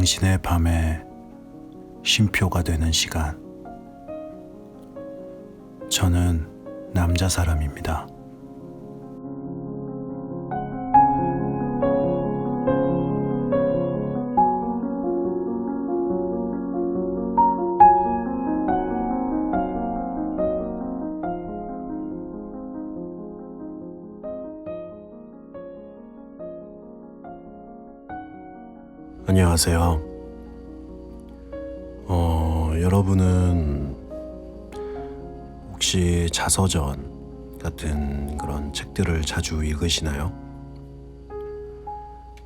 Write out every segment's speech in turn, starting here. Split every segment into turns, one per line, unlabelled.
당신의 밤에 쉼표가 되는 시간. 저는 남자 사람입니다. 안녕하세요. 어, 여러분은 혹시 자서전 같은 그런 책들을 자주 읽으시나요?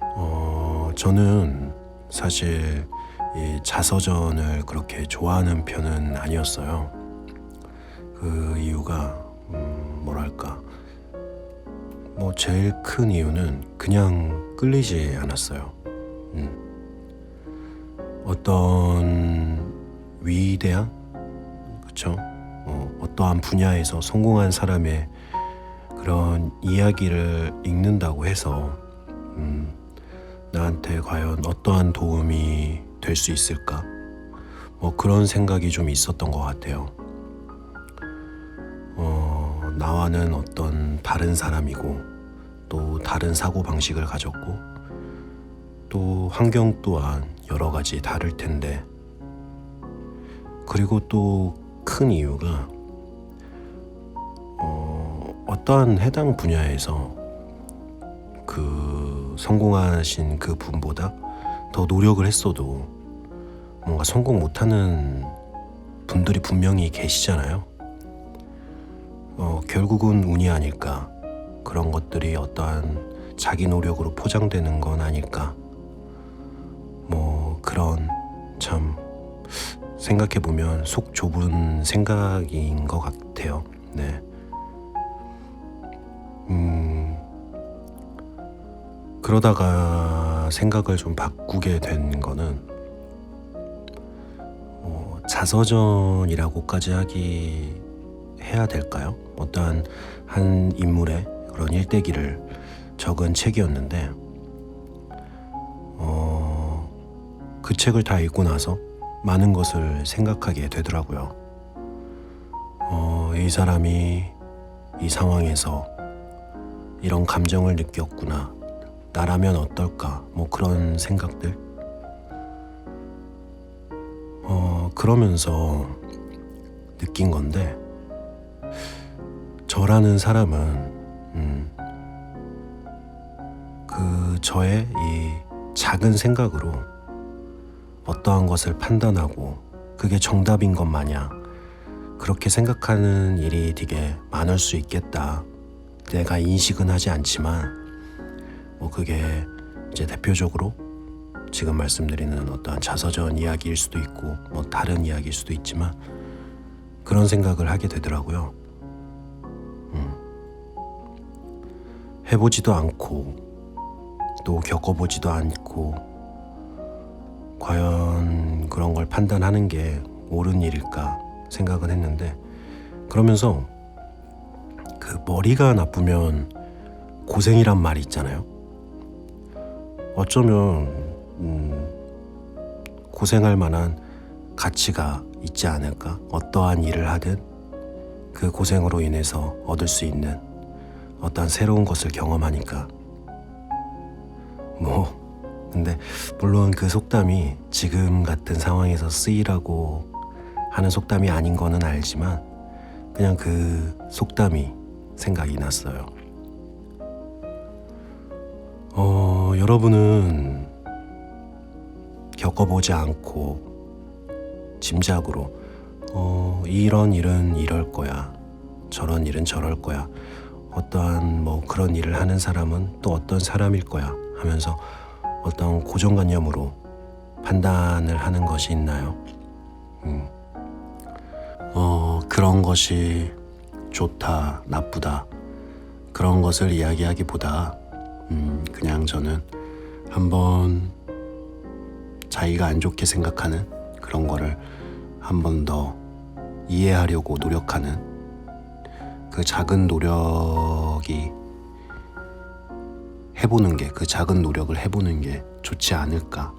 어, 저는 사실 이 자서전을 그렇게 좋아하는 편은 아니었어요. 그 이유가 음, 뭐랄까 뭐 제일 큰 이유는 그냥 끌리지 않았어요. 음. 어떤 위대한 그쵸? 어, 어떠한 분야에서 성공한 사람의 그런 이야기를 읽는다고 해서 음, 나한테 과연 어떠한 도움이 될 수 있을까? 뭐 그런 생각이 좀 있었던 것 같아요. 어, 나와는 어떤 다른 사람이고 또 다른 사고 방식을 가졌고 또 환경 또한 여러 가지 다를 텐데 그리고 또 큰 이유가 어, 어떠한 해당 분야에서 그 성공하신 그 분보다 더 노력을 했어도 뭔가 성공 못하는 분들이 분명히 계시잖아요. 어, 결국은 운이 아닐까. 그런 것들이 어떠한 자기 노력으로 포장되는 건 아닐까. 뭐 그런 참 생각해 보면 속 좁은 생각인 것 같아요. 네. 음 그러다가 생각을 좀 바꾸게 된 거는 어, 자서전이라고까지 하기 해야 될까요? 어떠한 한 인물의 그런 일대기를 적은 책이었는데 그 책을 다 읽고 나서 많은 것을 생각하게 되더라고요. 어, 이 사람이 이 상황에서 이런 감정을 느꼈구나. 나라면 어떨까? 뭐 그런 생각들. 어, 그러면서 느낀 건데, 저라는 사람은, 음, 그 저의 이 작은 생각으로 어떠한 것을 판단하고 그게 정답인 것 마냥 그렇게 생각하는 일이 되게 많을 수 있겠다. 내가 인식은 하지 않지만 뭐 그게 이제 대표적으로 지금 말씀드리는 어떠한 자서전 이야기일 수도 있고 뭐 다른 이야기일 수도 있지만 그런 생각을 하게 되더라고요. 음. 해보지도 않고 또 겪어보지도 않고 과연 그런 걸 판단하는 게 옳은 일일까 생각은 했는데 그러면서 그 머리가 나쁘면 고생이란 말이 있잖아요. 어쩌면 음, 고생할 만한 가치가 있지 않을까? 어떠한 일을 하든 그 고생으로 인해서 얻을 수 있는 어떠한 새로운 것을 경험하니까 뭐 근데 물론 그 속담이 지금 같은 상황에서 쓰이라고 하는 속담이 아닌 거는 알지만 그냥 그 속담이 생각이 났어요. 어, 여러분은 겪어보지 않고 짐작으로 어, 이런 일은 이럴 거야. 저런 일은 저럴 거야. 어떠한 뭐 그런 일을 하는 사람은 또 어떤 사람일 거야 하면서 어떤 고정관념으로 판단을 하는 것이 있나요? 음. 어, 그런 것이 좋다, 나쁘다, 그런 것을 이야기하기보다, 음, 그냥 저는 한번 자기가 안 좋게 생각하는 그런 거를 한 번 더 이해하려고 노력하는 그 작은 노력이 해보는 게 그 작은 노력을 해보는 게 좋지 않을까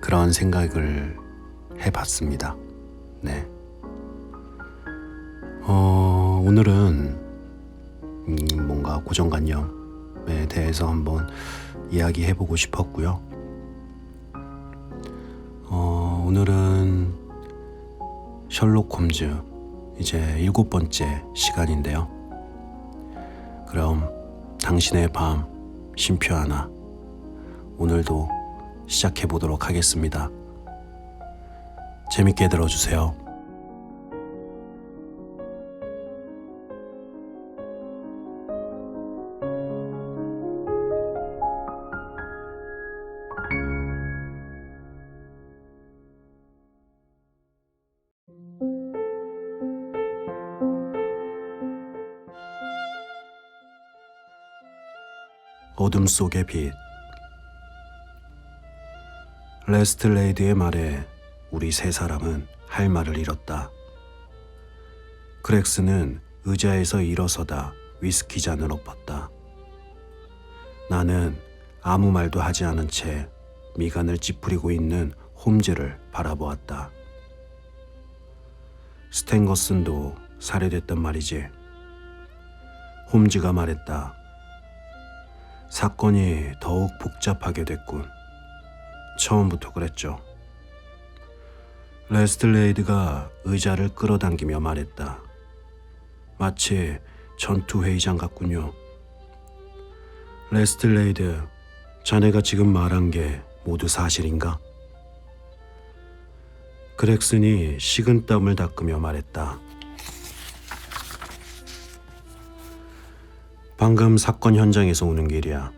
그런 생각을 해봤습니다. 네. 어, 오늘은 음, 뭔가 고정관념에 대해서 한번 이야기해보고 싶었고요. 어, 오늘은 셜록 홈즈 이제 일곱 번째 시간인데요. 그럼 당신의 밤 쉼표 하나 오늘도 시작해 보도록 하겠습니다. 재밌게 들어주세요. 어둠 속의 빛 레스틀레이드의 말에 우리 세 사람은 할 말을 잃었다. 크렉스는 의자에서 일어서다 위스키 잔을 엎었다. 나는 아무 말도 하지 않은 채 미간을 찌푸리고 있는 홈즈를 바라보았다. 스탠거슨도 살해됐단 말이지. 홈즈가 말했다. 사건이 더욱 복잡하게 됐군. 처음부터 그랬죠. 레스틀레이드가 의자를 끌어당기며 말했다. 마치 전투회의장 같군요. 레스틀레이드, 자네가 지금 말한 게 모두 사실인가? 그렉슨이 식은 땀을 닦으며 말했다. 방금 사건 현장에서 오는 길이야.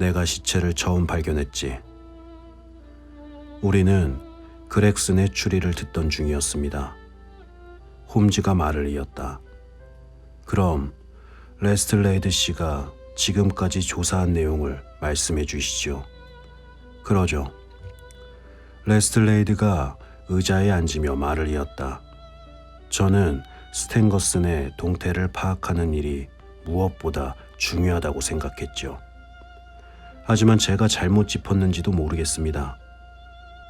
내가 시체를 처음 발견했지. 우리는 그렉슨의 추리를 듣던 중이었습니다. 홈즈가 말을 이었다. 그럼 레스틀레이드 씨가 지금까지 조사한 내용을 말씀해 주시죠. 그러죠. 레스틀레이드가 의자에 앉으며 말을 이었다. 저는 스탠거슨의 동태를 파악하는 일이 무엇보다 중요하다고 생각했죠. 하지만 제가 잘못 짚었는지도 모르겠습니다.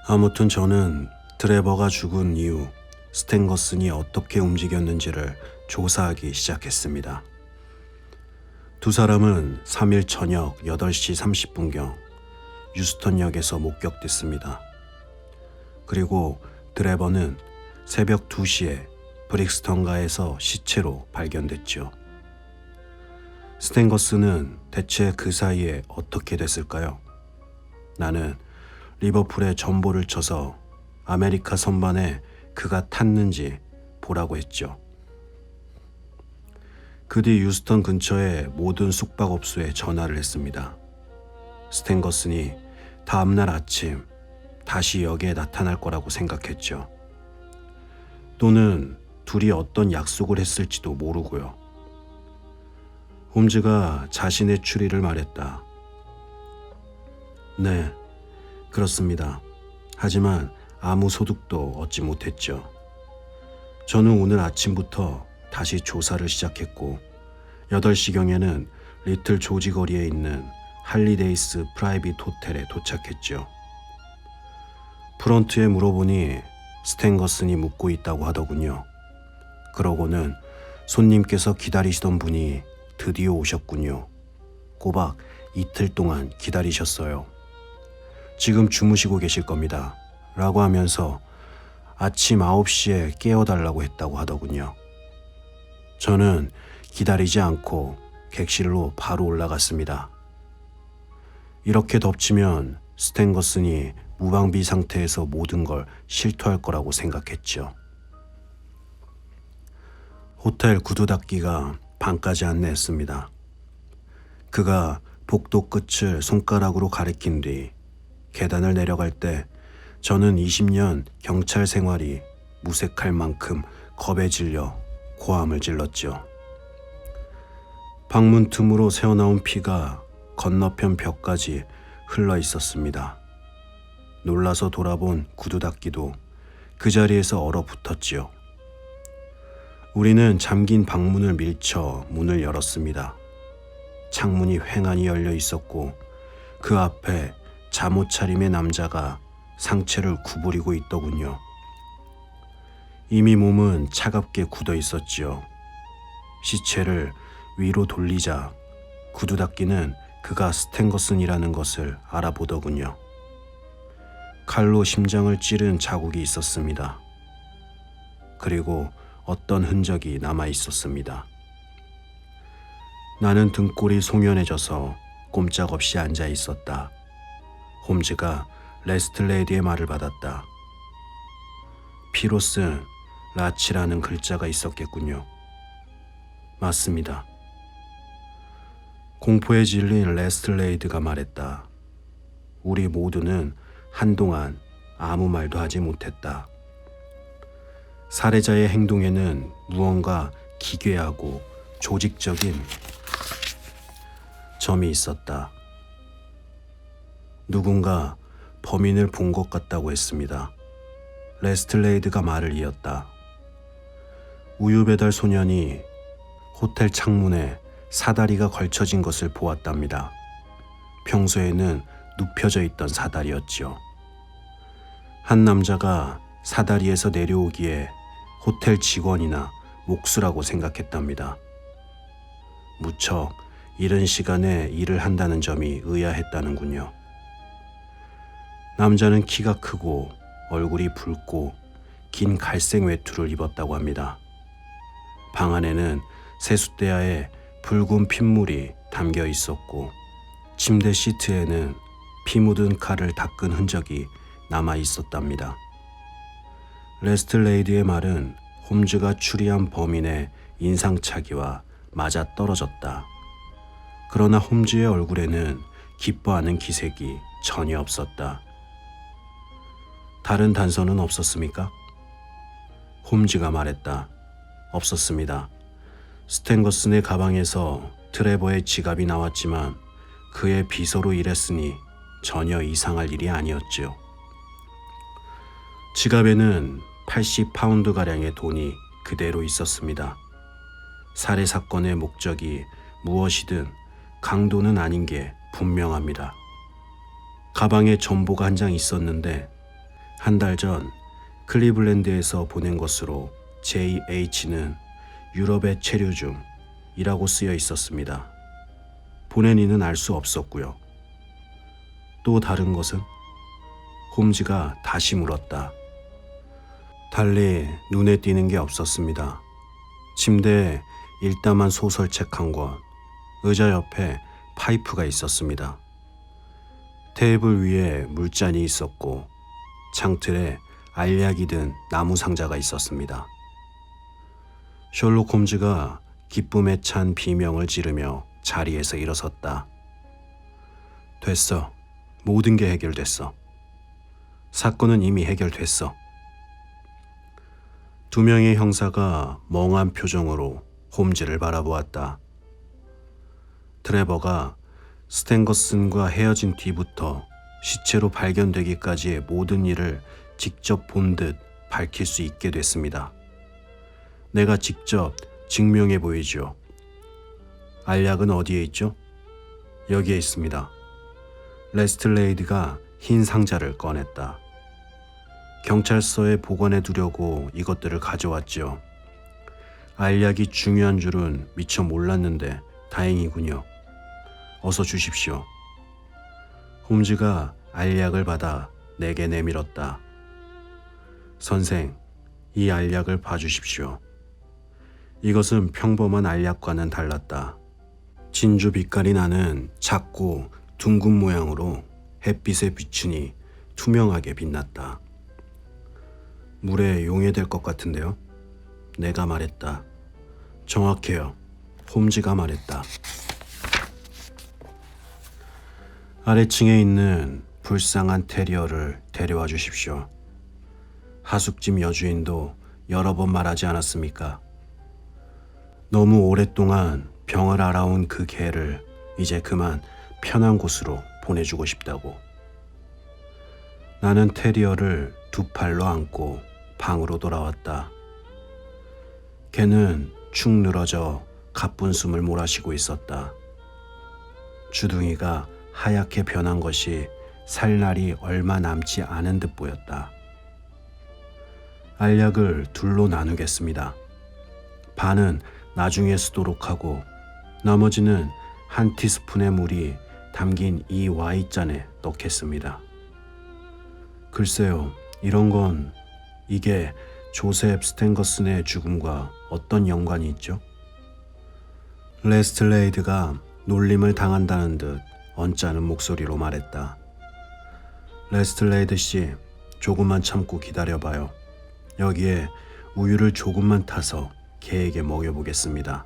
아무튼 저는 드레버가 죽은 이후 스탠거슨이 어떻게 움직였는지를 조사하기 시작했습니다. 두 사람은 3일 저녁 8시 30분경 유스턴역에서 목격됐습니다. 그리고 드레버는 새벽 2시에 브릭스턴가에서 시체로 발견됐죠. 스탠거스는 대체 그 사이에 어떻게 됐을까요? 나는 리버풀에 전보를 쳐서 아메리카 선반에 그가 탔는지 보라고 했죠. 그 뒤 유스턴 근처의 모든 숙박업소에 전화를 했습니다. 스탠거슨이 다음날 아침 다시 역에 나타날 거라고 생각했죠. 또는 둘이 어떤 약속을 했을지도 모르고요. 홈즈가 자신의 추리를 말했다. 네, 그렇습니다. 하지만 아무 소득도 얻지 못했죠. 저는 오늘 아침부터 다시 조사를 시작했고 8시경에는 리틀 조지 거리에 있는 할리데이스 프라이빗 호텔에 도착했죠. 프런트에 물어보니 스탠거슨이 묵고 있다고 하더군요. 그러고는 손님께서 기다리시던 분이 드디어 오셨군요. 꼬박 이틀 동안 기다리셨어요. 지금 주무시고 계실 겁니다. 라고 하면서 아침 9시에 깨워달라고 했다고 하더군요. 저는 기다리지 않고 객실로 바로 올라갔습니다. 이렇게 덮치면 스탠거슨이 무방비 상태에서 모든 걸 실토할 거라고 생각했죠. 호텔 구두 닦기가 방까지 안내했습니다. 그가 복도 끝을 손가락으로 가리킨 뒤 계단을 내려갈 때 저는 20년 경찰 생활이 무색할 만큼 겁에 질려 고함을 질렀죠. 방문 틈으로 새어나온 피가 건너편 벽까지 흘러 있었습니다. 놀라서 돌아본 구두 닦기도 그 자리에서 얼어붙었지요. 우리는 잠긴 방문을 밀쳐 문을 열었습니다. 창문이 횡하니 열려 있었고 그 앞에 잠옷 차림의 남자가 상체를 구부리고 있더군요. 이미 몸은 차갑게 굳어 있었지요. 시체를 위로 돌리자 구두 닦기는 그가 스탱거슨이라는 것을 알아보더군요. 칼로 심장을 찌른 자국이 있었습니다. 그리고 어떤 흔적이 남아 있었습니다. 나는 등골이 송연해져서 꼼짝없이 앉아 있었다. 홈즈가 레스틀레이디의 말을 받았다. 피로 쓴 라치라는 글자가 있었겠군요. 맞습니다. 공포에 질린 레스틀레이드가 말했다. 우리 모두는 한동안 아무 말도 하지 못했다. 살해자의 행동에는 무언가 기괴하고 조직적인 점이 있었다. 누군가 범인을 본 것 같다고 했습니다. 레스틀레이드가 말을 이었다. 우유 배달 소년이 호텔 창문에 사다리가 걸쳐진 것을 보았답니다. 평소에는 눕혀져 있던 사다리였지요. 한 남자가 사다리에서 내려오기에 호텔 직원이나 목수라고 생각했답니다. 무척 이른 시간에 일을 한다는 점이 의아했다는군요. 남자는 키가 크고 얼굴이 붉고 긴 갈색 외투를 입었다고 합니다. 방 안에는 세숫대야에 붉은 핏물이 담겨 있었고 침대 시트에는 피 묻은 칼을 닦은 흔적이 남아 있었답니다. 레스틀레이드의 말은 홈즈가 추리한 범인의 인상착의와 맞아 떨어졌다. 그러나 홈즈의 얼굴에는 기뻐하는 기색이 전혀 없었다. 다른 단서는 없었습니까? 홈즈가 말했다. 없었습니다. 스탠거슨의 가방에서 트레버의 지갑이 나왔지만 그의 비서로 일했으니 전혀 이상할 일이 아니었지요. 지갑에는 80파운드 가량의 돈이 그대로 있었습니다. 살해 사건의 목적이 무엇이든 강도는 아닌 게 분명합니다. 가방에 전보가 한 장 있었는데 한 달 전 클리블랜드에서 보낸 것으로 JH는 유럽의 체류 중이라고 쓰여 있었습니다. 보낸 이는 알 수 없었고요. 또 다른 것은 홈즈가 다시 물었다. 달리 눈에 띄는 게 없었습니다. 침대에 일담한 소설책 한 권, 의자 옆에 파이프가 있었습니다. 테이블 위에 물잔이 있었고 창틀에 알약이 든 나무 상자가 있었습니다. 셜록 홈즈가 기쁨에 찬 비명을 지르며 자리에서 일어섰다. 됐어. 모든 게 해결됐어. 사건은 이미 해결됐어. 두 명의 형사가 멍한 표정으로 홈즈를 바라보았다. 트레버가 스탠거슨과 헤어진 뒤부터 시체로 발견되기까지의 모든 일을 직접 본 듯 밝힐 수 있게 됐습니다. 내가 직접 증명해 보이죠. 알약은 어디에 있죠? 여기에 있습니다. 레스틀레이드가 흰 상자를 꺼냈다. 경찰서에 보관해 두려고 이것들을 가져왔지요. 알약이 중요한 줄은 미처 몰랐는데 다행이군요. 어서 주십시오. 홈즈가 알약을 받아 내게 내밀었다. 선생, 이 알약을 봐주십시오. 이것은 평범한 알약과는 달랐다. 진주 빛깔이 나는 작고 둥근 모양으로 햇빛에 비추니 투명하게 빛났다. 물에 용해될 것 같은데요? 내가 말했다. 정확해요. 홈즈가 말했다. 아래층에 있는 불쌍한 테리어를 데려와 주십시오. 하숙집 여주인도 여러 번 말하지 않았습니까? 너무 오랫동안 병을 알아온 그 개를 이제 그만 편한 곳으로 보내주고 싶다고. 나는 테리어를 두 팔로 안고 방으로 돌아왔다. 개는 축 늘어져 가쁜 숨을 몰아쉬고 있었다. 주둥이가 하얗게 변한 것이 살 날이 얼마 남지 않은 듯 보였다. 알약을 둘로 나누겠습니다. 반은 나중에 쓰도록 하고 나머지는 한 티스푼의 물이 담긴 이 Y잔에 넣겠습니다. 글쎄요, 이런 건 이게 조셉 스탠거슨의 죽음과 어떤 연관이 있죠? 레스틀레이드가 놀림을 당한다는 듯 언짢은 목소리로 말했다. 레스틀레이드 씨, 조금만 참고 기다려봐요. 여기에 우유를 조금만 타서 개에게 먹여보겠습니다.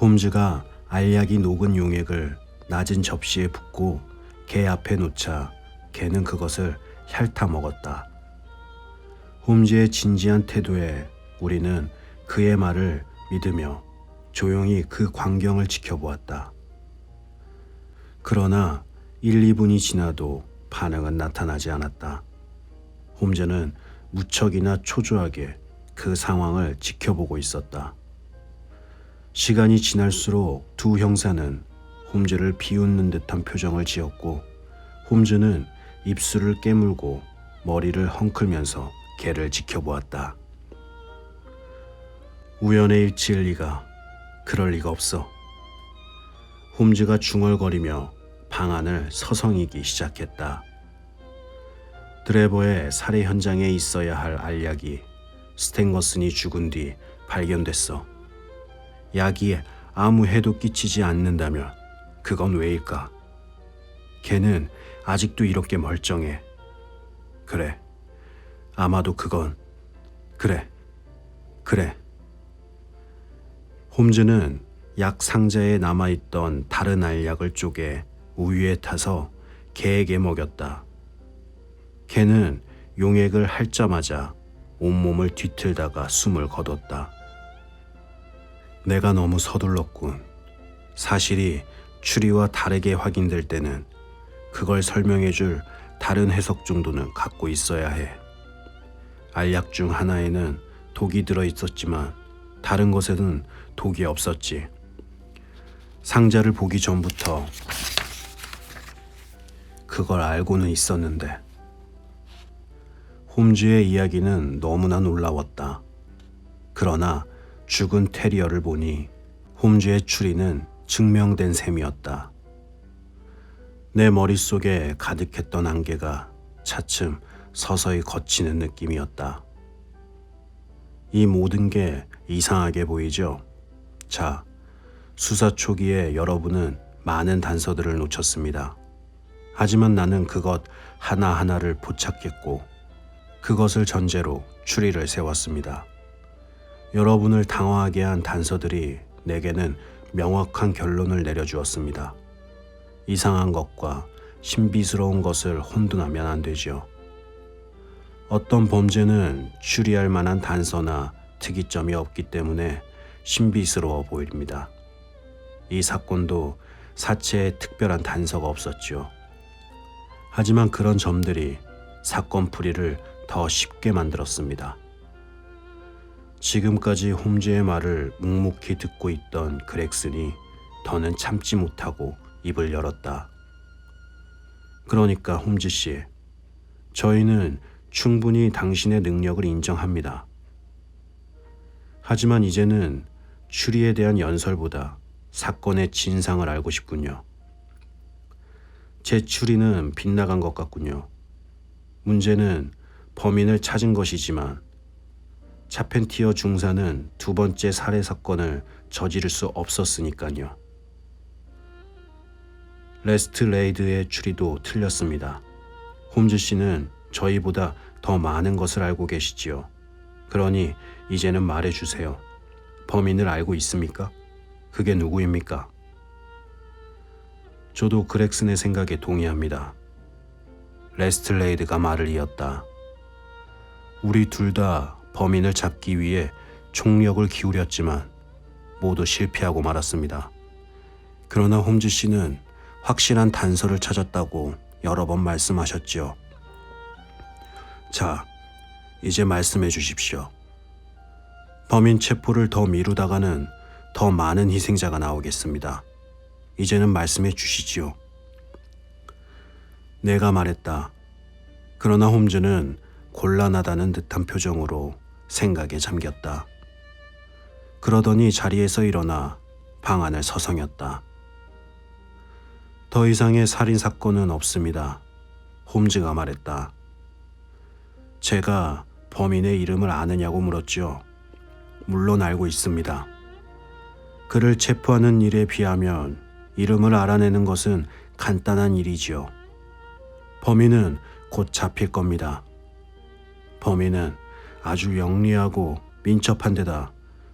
홈즈가 알약이 녹은 용액을 낮은 접시에 붓고 개 앞에 놓자 개는 그것을 핥아 먹었다. 홈즈의 진지한 태도에 우리는 그의 말을 믿으며 조용히 그 광경을 지켜보았다. 그러나 1, 2분이 지나도 반응은 나타나지 않았다. 홈즈는 무척이나 초조하게 그 상황을 지켜보고 있었다. 시간이 지날수록 두 형사는 홈즈를 비웃는 듯한 표정을 지었고 홈즈는 입술을 깨물고 머리를 헝클면서 개를 지켜보았다. 우연의 일치일 리가 그럴 리가 없어. 홈즈가 중얼거리며 방 안을 서성이기 시작했다. 드레버의 살해 현장에 있어야 할 알약이 스탱거슨이 죽은 뒤 발견됐어. 약이 아무 해도 끼치지 않는다면 그건 왜일까? 걔는 아직도 이렇게 멀쩡해. 그래. 아마도 그건 그래. 그래. 홈즈는 약 상자에 남아있던 다른 알약을 쪼개 우유에 타서 개에게 먹였다. 개는 용액을 핥자마자 온몸을 뒤틀다가 숨을 거뒀다. 내가 너무 서둘렀군. 사실이 추리와 다르게 확인될 때는 그걸 설명해 줄 다른 해석 정도는 갖고 있어야 해. 알약 중 하나에는 독이 들어 있었지만 다른 것에는 독이 없었지. 상자를 보기 전부터 그걸 알고는 있었는데 홈즈의 이야기는 너무나 놀라웠다. 그러나 죽은 테리어를 보니 홈즈의 추리는 증명된 셈이었다. 내 머릿속에 가득했던 안개가 차츰 서서히 걷히는 느낌이었다. 이 모든 게 이상하게 보이죠? 자, 수사 초기에 여러분은 많은 단서들을 놓쳤습니다. 하지만 나는 그것 하나하나를 포착했고 그것을 전제로 추리를 세웠습니다. 여러분을 당황하게 한 단서들이 내게는 명확한 결론을 내려주었습니다. 이상한 것과 신비스러운 것을 혼돈하면 안 되지요. 어떤 범죄는 추리할 만한 단서나 특이점이 없기 때문에 신비스러워 보입니다. 이 사건도 사체에 특별한 단서가 없었죠. 하지만 그런 점들이 사건 풀이를 더 쉽게 만들었습니다. 지금까지 홈즈의 말을 묵묵히 듣고 있던 그렉슨이 더는 참지 못하고 입을 열었다. 그러니까 홈즈 씨, 저희는 충분히 당신의 능력을 인정합니다. 하지만 이제는 추리에 대한 연설보다 사건의 진상을 알고 싶군요. 제 추리는 빗나간 것 같군요. 문제는 범인을 찾은 것이지만 차펜티어 중사는 두 번째 살해 사건을 저지를 수 없었으니까요. 레스트 레이드의 추리도 틀렸습니다. 홈즈 씨는 저희보다 더 많은 것을 알고 계시지요. 그러니 이제는 말해 주세요. 범인을 알고 있습니까? 그게 누구입니까? 저도 그렉슨의 생각에 동의합니다. 레스틀레이드가 말을 이었다. 우리 둘 다 범인을 잡기 위해 총력을 기울였지만 모두 실패하고 말았습니다. 그러나 홈즈 씨는 확실한 단서를 찾았다고 여러 번 말씀하셨지요. 자, 이제 말씀해 주십시오. 범인 체포를 더 미루다가는 더 많은 희생자가 나오겠습니다. 이제는 말씀해 주시지요. 내가 말했다. 그러나 홈즈는 곤란하다는 듯한 표정으로 생각에 잠겼다. 그러더니 자리에서 일어나 방 안을 서성였다. 더 이상의 살인 사건은 없습니다. 홈즈가 말했다. 제가 범인의 이름을 아느냐고 물었죠. 물론 알고 있습니다. 그를 체포하는 일에 비하면 이름을 알아내는 것은 간단한 일이지요. 범인은 곧 잡힐 겁니다. 범인은 아주 영리하고 민첩한 데다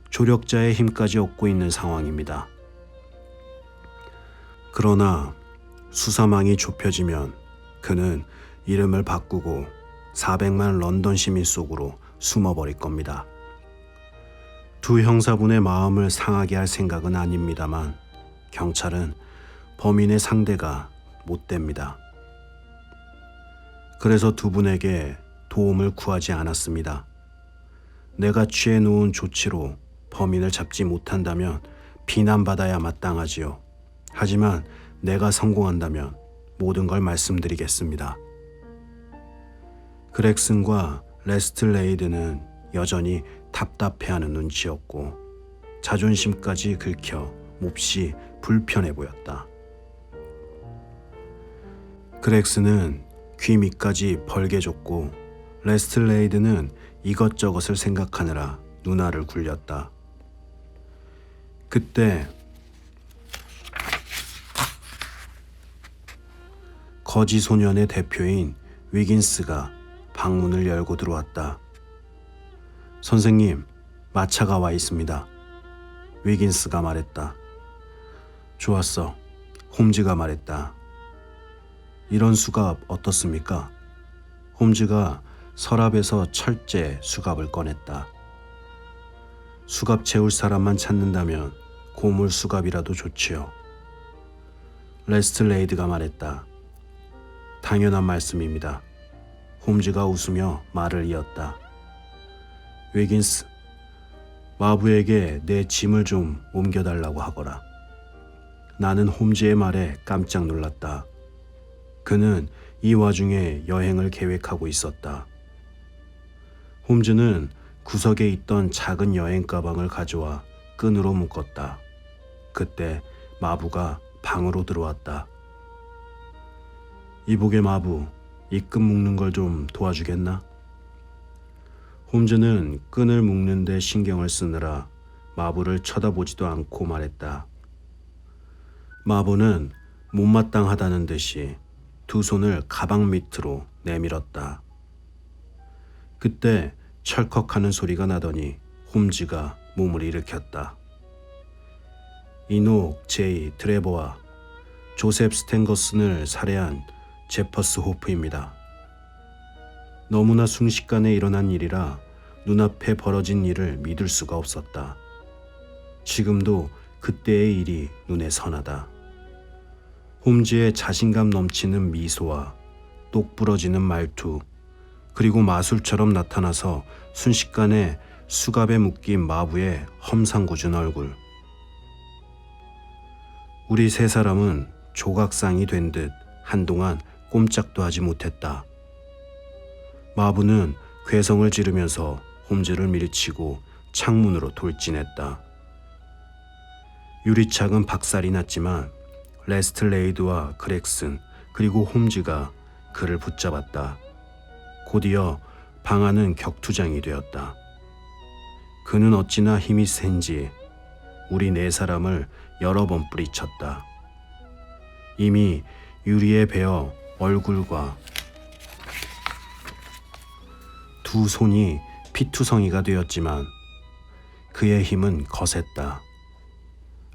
조력자의 힘까지 얻고 있는 상황입니다. 그러나 수사망이 좁혀지면 그는 이름을 바꾸고 400만 런던 시민 속으로 숨어버릴 겁니다. 두 형사분의 마음을 상하게 할 생각은 아닙니다만 경찰은 범인의 상대가 못 됩니다. 그래서 두 분에게 도움을 구하지 않았습니다. 내가 취해 놓은 조치로 범인을 잡지 못한다면 비난받아야 마땅하지요. 하지만 내가 성공한다면 모든 걸 말씀드리겠습니다. 그렉슨과 레스틀레이드는 여전히 답답해하는 눈치였고 자존심까지 긁혀 몹시 불편해 보였다. 그렉스는 귀 밑까지 벌게졌고 레스틀레이드는 이것저것을 생각하느라 눈알을 굴렸다. 그때 거지 소년의 대표인 위긴스가 방문을 열고 들어왔다. 선생님, 마차가 와 있습니다. 위긴스가 말했다. 좋았어. 홈즈가 말했다. 이런 수갑 어떻습니까? 홈즈가 서랍에서 철제 수갑을 꺼냈다. 수갑 채울 사람만 찾는다면 고물 수갑이라도 좋지요. 레스틀레이드가 말했다. 당연한 말씀입니다. 홈즈가 웃으며 말을 이었다. 위긴스, 마부에게 내 짐을 좀 옮겨달라고 하거라. 나는 홈즈의 말에 깜짝 놀랐다. 그는 이 와중에 여행을 계획하고 있었다. 홈즈는 구석에 있던 작은 여행 가방을 가져와 끈으로 묶었다. 그때 마부가 방으로 들어왔다. 이복의 마부, 이끈 묶는 걸 좀 도와주겠나? 홈즈는 끈을 묶는데 신경을 쓰느라 마부를 쳐다보지도 않고 말했다. 마부는 못마땅하다는 듯이 두 손을 가방 밑으로 내밀었다. 그때 철컥하는 소리가 나더니 홈즈가 몸을 일으켰다. 이녹 제이 드레버와 조셉 스탠거슨을 살해한 제퍼스 호프입니다. 너무나 순식간에 일어난 일이라 눈앞에 벌어진 일을 믿을 수가 없었다. 지금도 그때의 일이 눈에 선하다. 홈즈의 자신감 넘치는 미소와 똑부러지는 말투, 그리고 마술처럼 나타나서 순식간에 수갑에 묶인 마부의 험상궂은 얼굴. 우리 세 사람은 조각상이 된 듯 한동안 꼼짝도 하지 못했다. 마부는 괴성을 지르면서 홈즈를 밀치고 창문으로 돌진했다. 유리창은 박살이 났지만 레스틀레이드와 그렉슨 그리고 홈즈가 그를 붙잡았다. 곧이어 방 안은 격투장이 되었다. 그는 어찌나 힘이 센지 우리 네 사람을 여러 번 뿌리쳤다. 이미 유리에 베어 얼굴과 두 손이 피투성이가 되었지만 그의 힘은 거셌다.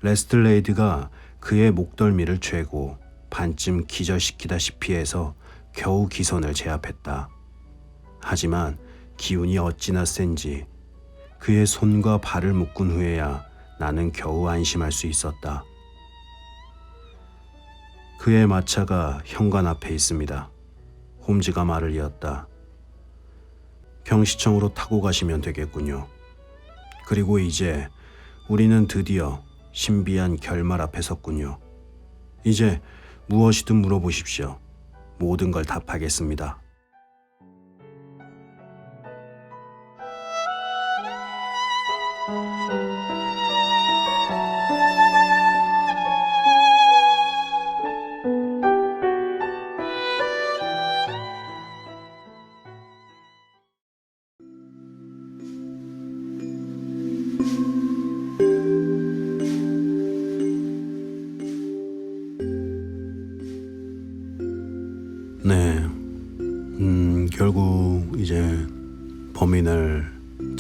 레스틀레이드가 그의 목덜미를 죄고 반쯤 기절시키다시피 해서 겨우 기선을 제압했다. 하지만 기운이 어찌나 센지 그의 손과 발을 묶은 후에야 나는 겨우 안심할 수 있었다. 그의 마차가 현관 앞에 있습니다. 홈즈가 말을 이었다. 경시청으로 타고 가시면 되겠군요. 그리고 이제 우리는 드디어 신비한 결말 앞에 섰군요. 이제 무엇이든 물어보십시오. 모든 걸 답하겠습니다.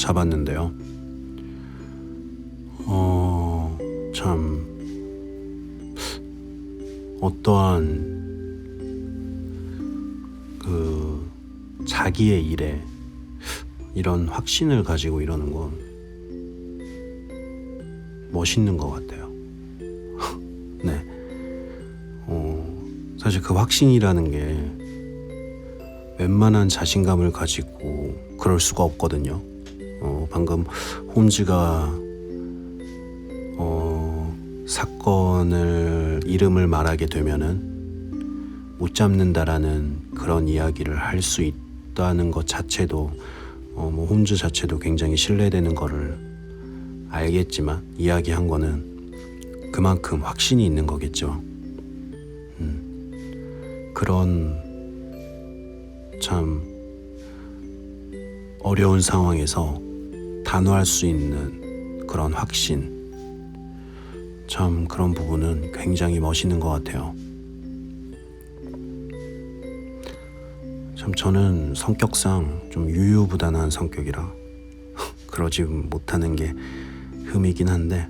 잡았는데요. 어, 참, 어떠한 그 자기의 일에 이런 확신을 가지고 이러는 건 멋있는 것 같아요. 네. 어, 사실 그 확신이라는 게 웬만한 자신감을 가지고 그럴 수가 없거든요. 어, 방금 홈즈가 어, 사건을 이름을 말하게 되면은 못 잡는다라는 그런 이야기를 할 수 있다는 것 자체도 어, 뭐 홈즈 자체도 굉장히 신뢰되는 거를 알겠지만 이야기한 거는 그만큼 확신이 있는 거겠죠. 그런 참 어려운 상황에서 단호할 수 있는 그런 확신. 참 그런 부분은 굉장히 멋있는 것 같아요. 참 저는 성격상 좀 유유부단한 성격이라 그러지 못하는 게 흠이긴 한데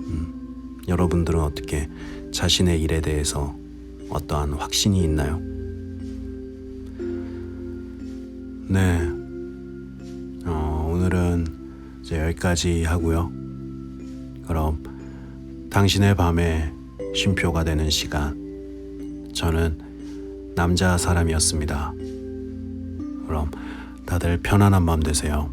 음, 여러분들은 어떻게 자신의 일에 대해서 어떠한 확신이 있나요? 네. 이제 여기까지 하고요. 그럼 당신의 밤에 쉼표가 되는 시간. 저는 남자 사람이었습니다. 그럼 다들 편안한 밤 되세요.